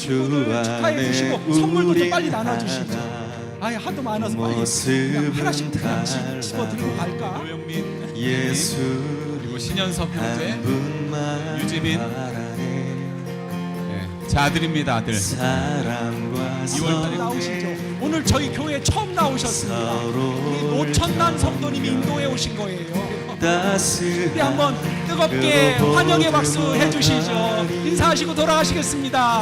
축하해 주시고 선물도 좀 빨리 나눠주시죠. 아예 하도 많아서 빨리 그냥 하나씩 집- 집어들고 갈까? 노영민 예수 그리고 신현섭 형제 한 분만 유지민. 네, 제 아들입니다 아들 사랑과 2월 달에 나오시죠. 오늘 저희 교회 처음 나오셨습니다. 우리 노천난 성도님이 인도에 오신 거예요. 네, 우리 한번 뜨겁게 환영의 박수 해주시죠. 인사하시고 돌아가시겠습니다.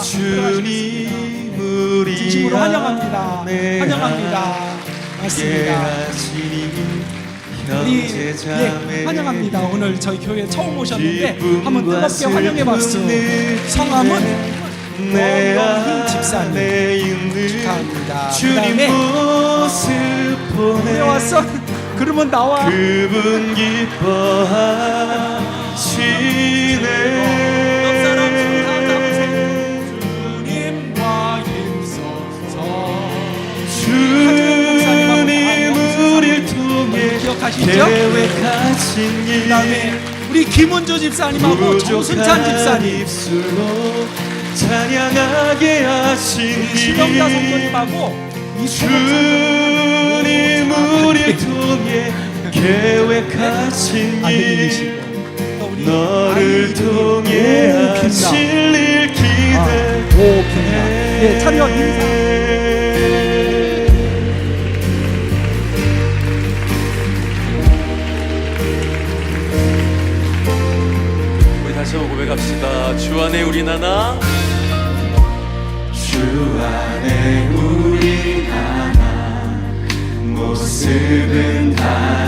우리 진심으로 환영합니다. 환영합니다. 맞습니다. 우리 예, 환영합니다. 오늘 저희 교회 처음 오셨는데 한번 뜨겁게 환영의 박수. 성함은 내 안에 있는 축하합니다. 주님 모습 보내 왜 왔어? 그러면 나와. 그분 기뻐하시네? 계획하신 일 그다음에 우리 김은조 집사님하고 정순찬 집사님 찬양하게 하신 신영자 일 성도님하고 주님 우릴 통해 계획하신 일 우리 너를 통해. 하실 일 기대 오 빛나 예 차렷 인사 고백합시다. 주 안에 우리 나나 주 안에 우리 하나 모습은 달